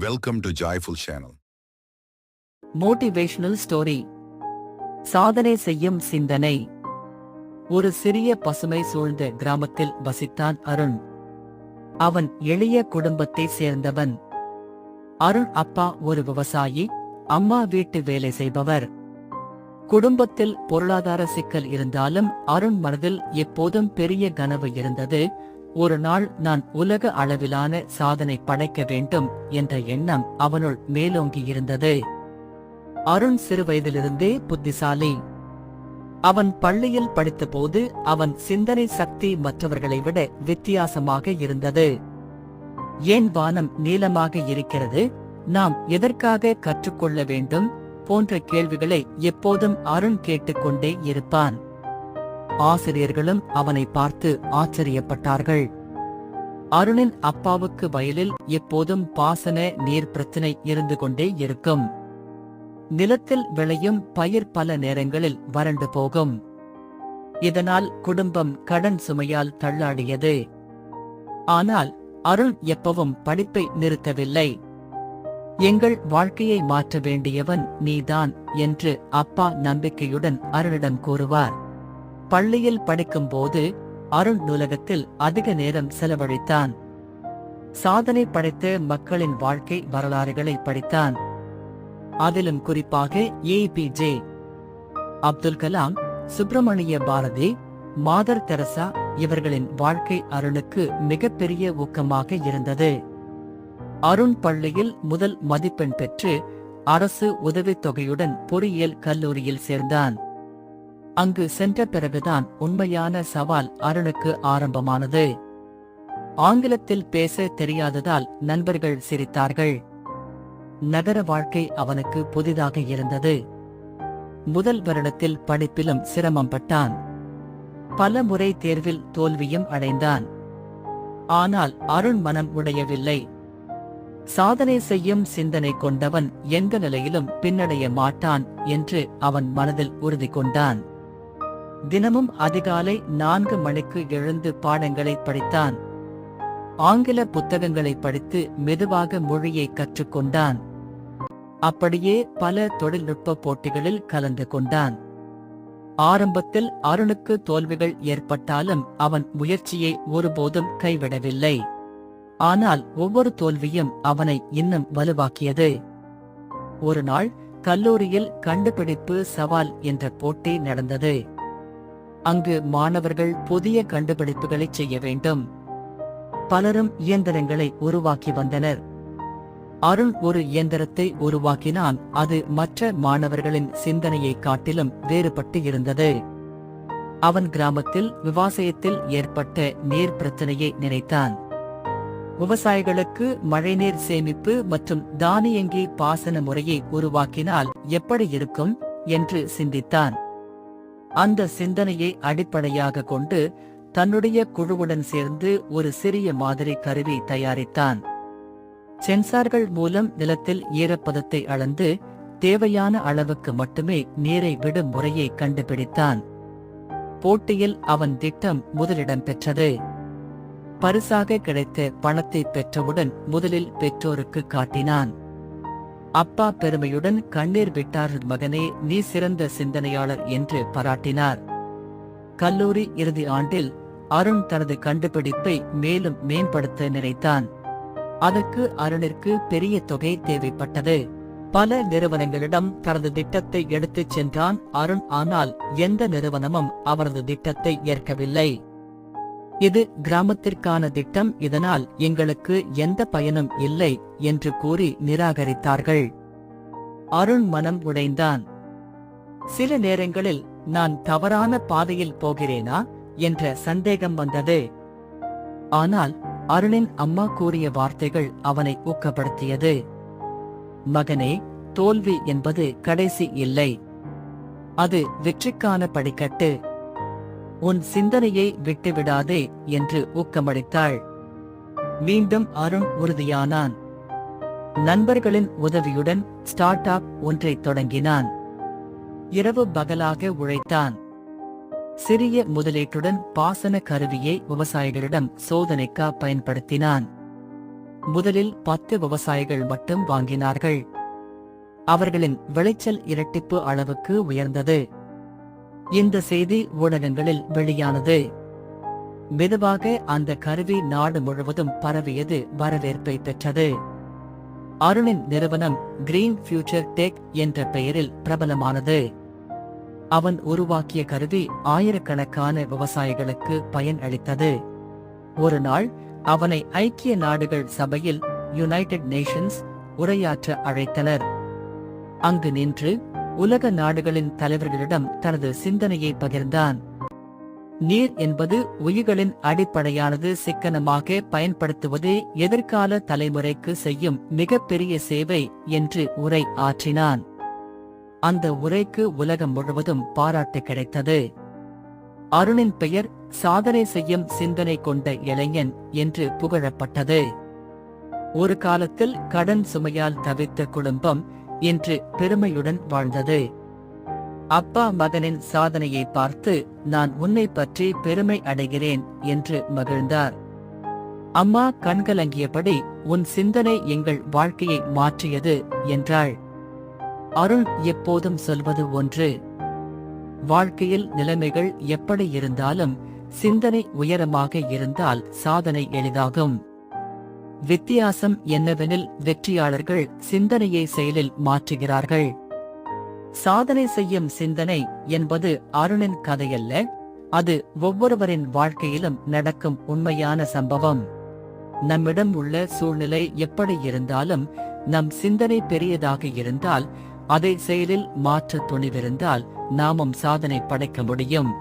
Welcome to joyful channel motivational story சாதனை செய்யும் சிந்தனை. ஒரு சிறிய பசுமை சூழ்ந்த கிராமத்தில் வசித்தான் அருண். அவன் எளிய குடும்பத்தை சேர்ந்தவன். அருண் அப்பா ஒரு விவசாயி அம்மா வீட்டு வேலை செய்பவர். குடும்பத்தில் பொருளாதார சிக்கல் இருந்தாலும் அருண் மனதில் எப்போதும் பெரிய கனவு இருந்தது. ஒரு நாள் நான் உலக அளவிலான சாதனை படைக்க வேண்டும் என்ற எண்ணம் அவனுள் மேலோங்கி இருந்தது அருண் சிறுவயதிலிருந்தே புத்திசாலி. அவன் பள்ளியில் படித்தபோது அவன் சிந்தனை சக்தி மற்றவர்களை விட வித்தியாசமாக இருந்தது. ஏன் வானம் நீளமாக இருக்கிறது? நாம் எதற்காக கற்றுக்கொள்ள வேண்டும்? போன்ற கேள்விகளை எப்போதும் அருண் கேட்டுக்கொண்டே இருப்பான். ஆசிரியர்களும் அவனை பார்த்து ஆச்சரியப்பட்டார்கள். அருணின் அப்பாவுக்கு வயலில் எப்போதும் பாசன நீர் பிரச்சனை இருந்து கொண்டே இருக்கும். நிலத்தில் விளையும் பயிர் பல நேரங்களில் வறண்டு போகும். இதனால் குடும்பம் கடன் சுமையால் தள்ளாடியது. ஆனால் அருண் எப்பவும் படிப்பை நிறுத்தவில்லை. எங்கள் வாழ்க்கையை மாற்ற வேண்டியவன் நீதான் என்று அப்பா நம்பிக்கையுடன் அருளிடம் கூறுவார். பள்ளியில் படிக்கும்போது அருண் நூலகத்தில் அதிக நேரம் செலவழித்தான். சாதனை படைத்த மக்களின் வாழ்க்கை வரலாறுகளை படித்தான். அதிலும் குறிப்பாக APJ Abdul Kalam Subramania Bharathi mother Teresa இவர்களின் வாழ்க்கை அருணுக்கு மிகப்பெரிய ஊக்கமாக இருந்தது. அருண் பள்ளியில் முதல் மதிப்பெண் பெற்று அரசு உதவித் தொகையுடன் பொறியியல் கல்லூரியில் சேர்ந்தான். அங்கு சென்ற பிறகுதான் உண்மையான சவால் அருணுக்கு ஆரம்பமானது. ஆங்கிலத்தில் பேச தெரியாததால் நண்பர்கள் சிரித்தார்கள். நகர வாழ்க்கை அவனுக்கு புதிதாக இருந்தது. முதல் வருடத்தில் படிப்பிலும் சிரமம் பட்டான். பல முறை தேர்வில் தோல்வியும் அடைந்தான். ஆனால் அருண் மனம் உடையவில்லை. சாதனை செய்யும் சிந்தனை கொண்டவன் எந்த நிலையிலும் பின்னடைய மாட்டான் என்று அவன் மனதில் உறுதி கொண்டான். தினமும் அதிகாலை நான்கு மணிக்கு எழுந்து பாடங்களை படித்தான். ஆங்கில புத்தகங்களை படித்து மெதுவாக மொழியை கற்றுக்கொண்டான். அப்படியே பல தொழில்நுட்ப போட்டிகளில் கலந்து கொண்டான். ஆரம்பத்தில் அருணுக்கு தோல்விகள் ஏற்பட்டாலும் அவன் முயற்சியை ஒருபோதும் கைவிடவில்லை. ஆனால் ஒவ்வொரு தோல்வியும் அவனை இன்னும் வலுவாக்கியது. ஒரு நாள் கல்லூரியில் கண்டுபிடிப்பு சவால் என்ற போட்டி நடந்தது. அங்கு மாணவர்கள் புதிய கண்டுபிடிப்புகளை செய்ய வேண்டும். பலரும் இயந்திரங்களை உருவாக்கி வந்தனர். அருண் ஒரு இயந்திரத்தை உருவாக்கினான். அது மற்ற மாணவர்களின் சிந்தனையை காட்டிலும் வேறுபட்டு இருந்தது. அவன் கிராமத்தில் விவசாயத்தில் ஏற்பட்ட நீர் பிரச்சனையை நினைத்தான். விவசாயிகளுக்கு மழைநீர் சேமிப்பு மற்றும் தானியங்கி பாசன முறையை உருவாக்கினால் எப்படி இருக்கும்? என்று சிந்தித்தான். அந்த சிந்தனையை அடிப்படையாக கொண்டு தன்னுடைய குழுவுடன் சேர்ந்து ஒரு சிறிய மாதிரி கருவி தயாரித்தான். சென்சார்கள் மூலம் நிலத்தில் ஈரப்பதத்தை அளந்து தேவையான அளவுக்கு மட்டுமே நீரை விடும் முறையை கண்டுபிடித்தான். போட்டியில் அவன் திட்டம் முதலிடம் பெற்றது. பரிசாக கிடைத்த பணத்தை பெற்றவுடன் முதலில் பெற்றோருக்கு காட்டினான். அப்பா பெருமையுடன் கண்ணீர் விட்டார். மகனே நீ சிறந்த சிந்தனையாளர் என்று பாராட்டினார். கல்லூரி இறுதி ஆண்டில் அருண் தனது கண்டுபிடிப்பை மேலும் மேம்படுத்த நினைத்தான். அதற்கு அருணிற்கு பெரிய தொகை தேவைப்பட்டது. பல நிறுவனங்களிடம் தனது திட்டத்தை எடுத்துச் சென்றான் அருண். ஆனால் எந்த நிறுவனமும் அவரது திட்டத்தை ஏற்கவில்லை. இது கிராமத்திற்கான திட்டம். இதனால் எங்களுக்கு எந்த பயனும் இல்லை என்று கூறி நிராகரித்தார்கள். அருண் மனம் உடைந்தான். சில நேரங்களில் நான் தவறான பாதையில் போகிறேனா என்ற சந்தேகம் வந்தது. ஆனால் அருணின் அம்மா கூறிய வார்த்தைகள் அவனை ஊக்கப்படுத்தியது. மகனே தோல்வி என்பது கடைசி இல்லை. அது வெற்றிக்கான படிக்கட்டு. உன் சிந்தனையை விட்டுவிடாதே என்று ஊக்கமளித்தாள். மீண்டும் அருண் உறுதியானான். நண்பர்களின் உதவியுடன் ஸ்டார்ட் அப் ஒன்றை தொடங்கினான். இரவு பகலாக உழைத்தான். சிறிய முதலீட்டுடன் பாசன கருவியை விவசாயிகளிடம் சோதனைக்கா பயன்படுத்தினான். முதலில் பத்து விவசாயிகள் மட்டும் வாங்கினார்கள். அவர்களின் விளைச்சல் இரட்டிப்பு அளவுக்கு உயர்ந்தது. இந்த செய்தி ஊடகங்களில் வெளியானது. மெதுவாக அந்த கருவி நாடு முழுவதும் பரவியது வரவேற்பை பெற்றது. அருணின் நிறுவனம் கிரீன் ஃபியூச்சர் டெக் என்ற பெயரில் பிரபலமானது. அவன் உருவாக்கிய கருவி ஆயிரக்கணக்கான விவசாயிகளுக்கு பயன் அளித்தது. ஒரு நாள் அவனை ஐக்கிய நாடுகள் சபையில் யுனைடெட் நேஷன்ஸ் உரையாற்ற அழைத்தனர். அங்கு நின்று உலக நாடுகளின் தலைவர்களிடம் தனது சிந்தனையை பகிர்ந்தான். நீர் என்பது உயிர்களின் அடிப்படையானது சிக்கனமாக பயன்படுத்துவதே எதிர்கால தலைமுறைக்கு செய்யும் மிகப்பெரிய சேவை என்று உரை ஆற்றினான். அந்த உரைக்கு உலகம் முழுவதும் பாராட்டு கிடைத்தது. அருணின் பெயர் சாதனை செய்யும் சிந்தனை கொண்ட இளைஞன் என்று புகழப்பட்டது. ஒரு காலத்தில் கடன் சுமையால் தவித்த குடும்பம் என்று பெருமையுடன் வாழ்ந்தது. அப்பா மகனின் சாதனையை பார்த்து நான் உன்னை பற்றி பெருமை அடைகிறேன் என்று மகிழ்ந்தார். அம்மா கண்கலங்கியபடி உன் சிந்தனை எங்கள் வாழ்க்கையை மாற்றியது என்றாள். அருள் எப்போதும் சொல்வது ஒன்று. வாழ்க்கையில் நிலைமைகள் எப்படி இருந்தாலும் சிந்தனை உயரமாக இருந்தால் சாதனை எளிதாகும். வித்தியாசம் என்னவெனில் வெற்றியாளர்கள் சிந்தனையை செயலில் மாற்றுகிறார்கள். சாதனை செய்யும் சிந்தனை என்பது அருணின் கதையல்ல அது ஒவ்வொருவரின் வாழ்க்கையிலும் நடக்கும் உண்மையான சம்பவம். நம்மிடம் உள்ள சூழ்நிலை எப்படி இருந்தாலும் நம் சிந்தனை பெரியதாக இருந்தால் அதை செயலில் மாற்ற துணிவிருந்தால் நாமும் சாதனை படைக்க முடியும்.